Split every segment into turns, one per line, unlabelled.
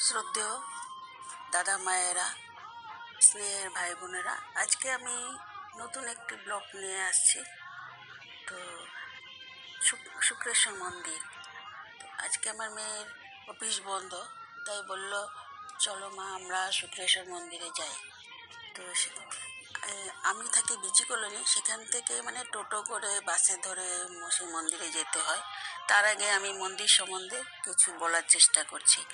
শ্রদ্ধেয় দাদা মায়েরা, স্নেহের ভাই বোনেরা, আজকে আমি নতুন একটি ব্লগ নিয়ে আসছি। তো শুক- শুক্রেশ্বর মন্দির। আজকে আমার মেয়ের অফিস বন্ধ, তাই বলল, চলো মা, আমরা শুক্রেশ্বর মন্দিরে যাই। তো সে- আমি থাকি বিজি কলোনি, সেখান থেকে মানে টোটো করে বাসে ধরে সেই মন্দিরে যেতে হয়। তার আগে আমি মন্দির সম্বন্ধে কিছু বলার চেষ্টা করছি।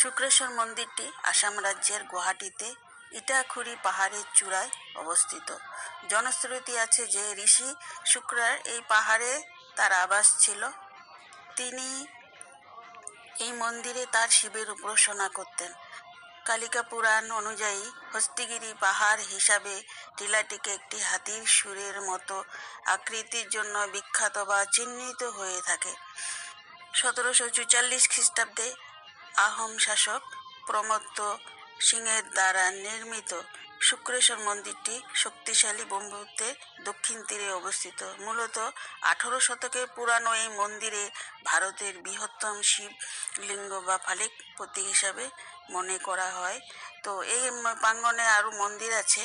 শুক্রেশ্বর মন্দিরটি আসাম রাজ্যের গুয়াহাটিতে ইটাখুরি পাহাড়ের চূড়ায় অবস্থিত। জনশ্রুতি আছে যে ঋষি শুক্রার এই পাহাড়ে তার আবাস ছিল। তিনি এই মন্দিরে তার শিবের উপাসনা করতেন। কালিকা পুরাণ অনুযায়ী হস্তিগিরি পাহাড় হিসাবে টিলাটিকে একটি হাতির সুরের মতো আকৃতির জন্য বিখ্যাত বা চিহ্নিত হয়ে থাকে। সতেরোশো চুচাল্লিশ খ্রিস্টাব্দে আহোম শাসক প্রমত্ত সিংহের দ্বারা নির্মিত শুক্রেশ্বর মন্দিরটি শক্তিশালী ব্রহ্মপুত্রের দক্ষিণ তীরে অবস্থিত। মূলত আঠারো শতকের পুরানো এই মন্দিরে ভারতের বৃহত্তম শিব লিঙ্গ বা ফালিক প্রতীক হিসাবে মনে করা হয়। তো এই প্রাঙ্গনে আরও মন্দির আছে।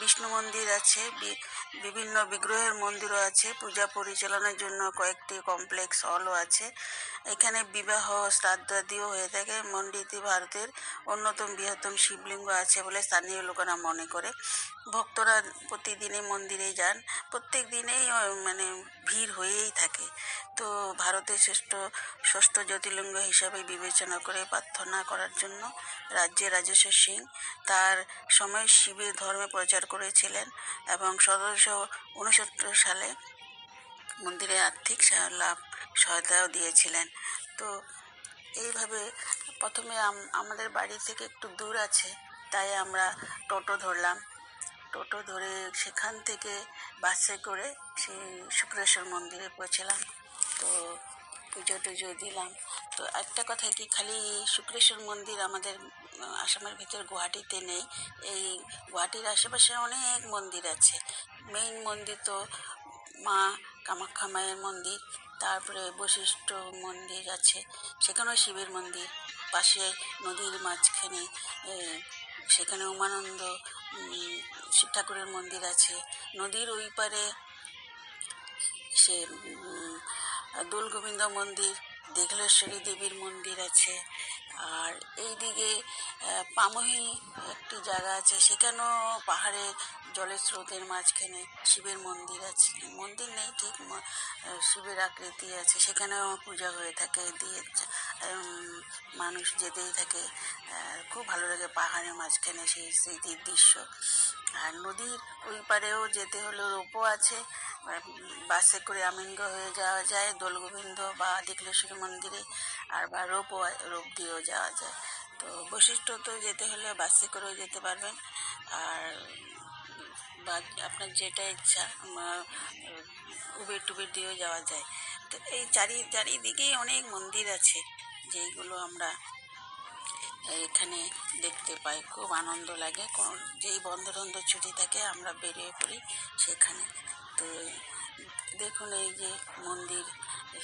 বিষ্ণু মন্দির আছে বিভিন্ন বিগ্রহের মন্দিরও আছে, পূজা পরিচালনার জন্য কয়েকটি কমপ্লেক্স হলও আছে। এখানে বিবাহ শ্রাদ্ধাদিও হয়ে থাকে। মন্দিরটি ভারতের অন্যতম বৃহত্তম শিবলিঙ্গ আছে বলে স্থানীয় লোকেরা মনে করে। ভক্তরা প্রতিদিনই মন্দিরে যান। প্রত্যেক দিনেই মানে ভিড় হয়েই থাকে। তো ভারতের শ্রেষ্ঠ, ষষ্ঠ জ্যোতির্লিঙ্গ হিসাবে বিবেচনা করে প্রার্থনা করার জন্য রাজ্যের রাজেশ্বর সিং তার সময় শিবের ধর্মে প্রচার করেছিলেন এবং সতেরোশো উনসত্তর সালে মন্দিরে আর্থিক লাভ সহায়তাও দিয়েছিলেন। তো এইভাবে প্রথমে আমাদের বাড়ি থেকে একটু দূর আছে, তাই আমরা টোটো ধরলাম। টোটো ধরে সেখান থেকে বাসে করে সেই শুক্রেশ্বর মন্দিরে পৌঁছলাম। তো পুজো টুজো দিলাম। তো একটা কথা কি, খালি শুক্রেশ্বর মন্দির আমাদের আসামের ভিতর গুয়াহাটিতে নেই। এই গুয়াহাটির আশেপাশে অনেক মন্দির আছে। মেইন মন্দির তো মা কামাখ্যা মায়ের মন্দির, তারপরে বশিষ্ঠ মন্দির আছে। সেখানেও শিবের মন্দির, পাশে নদীর মাঝখানে সেখানে উমানন্দ শিব ঠাকুরের মন্দির আছে। নদীর ওই পারে সে দোল গোবিন্দ মন্দির দেঘলেশ্বরী দেবীর মন্দির আছে। আর এইদিকে আহ, পামহি একটি জায়গা আছে সেখানেও পাহাড়ে জলের স্রোতের মাঝখানে শিবের মন্দির আছে। মন্দির নেই ঠিক শিবের আকৃতি আছে সেখানেও পূজা হয়ে থাকে দিয়ে মানুষ যেতেই থাকে। খুব ভালো লাগে পাহাড়ের মাঝখানে সেই স্মৃতির দৃশ্য। আর নদীর ওই পারেও যেতে হলে রোপও আছে। বাসে করে আমিনগ হয়ে যাওয়া যায় দোলগোবিন্দ বা ডিকলেশ্বরী মন্দিরে আর বা রোপও রোপ দিয়েও যাওয়া যায়। তো বৈশিষ্ট্য তো যেতে হলে বাসে করেও যেতে পারবেন। আর বা আপনার যেটা ইচ্ছা উবের টুবের দিয়েও যাওয়া যায়। তো এই চারি, চারিদিকেই অনেক মন্দির আছে, যেইগুলো আমরা এখানে দেখতে পাই। খুব আনন্দ লাগে। কোন যেই বন্ধ টন্ধ ছুটি থাকে, আমরা বেরিয়ে পড়ি সেখানে। তো দেখুন এই যে মন্দির,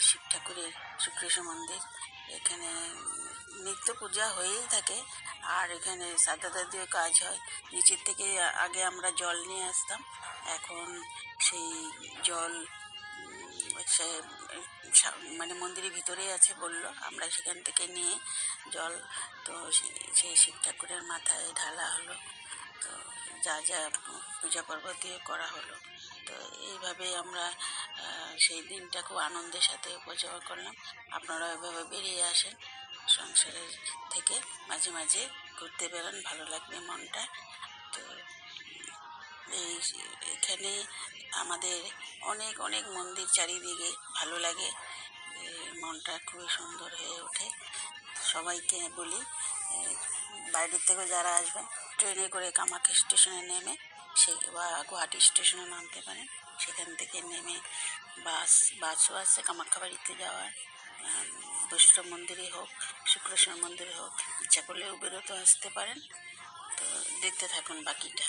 শিব ঠাকুরের শুক্রেশ্বর মন্দির। এখানে নিত্য পূজা হয়েই থাকে। আর এখানে সাদা দাদিও কাজ হয়। নিচের থেকে আগে আমরা জল নিয়ে আসতাম। এখন সেই জল সে মানে মন্দিরের ভিতরেই আছে বলল। আমরা সেখান থেকে নিয়ে জল, তো সেই শিব ঠাকুরের মাথায় ঢালা হলো। তো যা যা পূজা পর্ব দিয়ে করা হলো। তো এইভাবে আমরা সেই দিনটা খুব আনন্দের সাথে উপভোগ করলাম। আপনারা এভাবে বেরিয়ে আসেন। সংসারের থেকে মাঝে মাঝে ঘুরতে বেরোন, ভালো লাগবে মনটা। তো এই এখানে আমাদের অনেক অনেক মন্দির চারিদিকে ভালো লাগে। মনটা খুবই সুন্দর হয়ে ওঠে। সবাইকে বলি বাইরের থেকে যারা আসবেন, ট্রেনে করে কামাখ্যা স্টেশনে নেমে সে বা গুয়াহাটি স্টেশনে নামতে পারেন। সেখান থেকে নেমে বাস, বাসও আছে, কামাখ্যা বাড়িতে যাওয়ার। বৈষ্ণব মন্দিরে হোক, শুক্রেশ্বর মন্দিরে হোক ইচ্ছা করলেও বেরোতে আসতে পারেন। তো দেখতে থাকুন বাকিটা।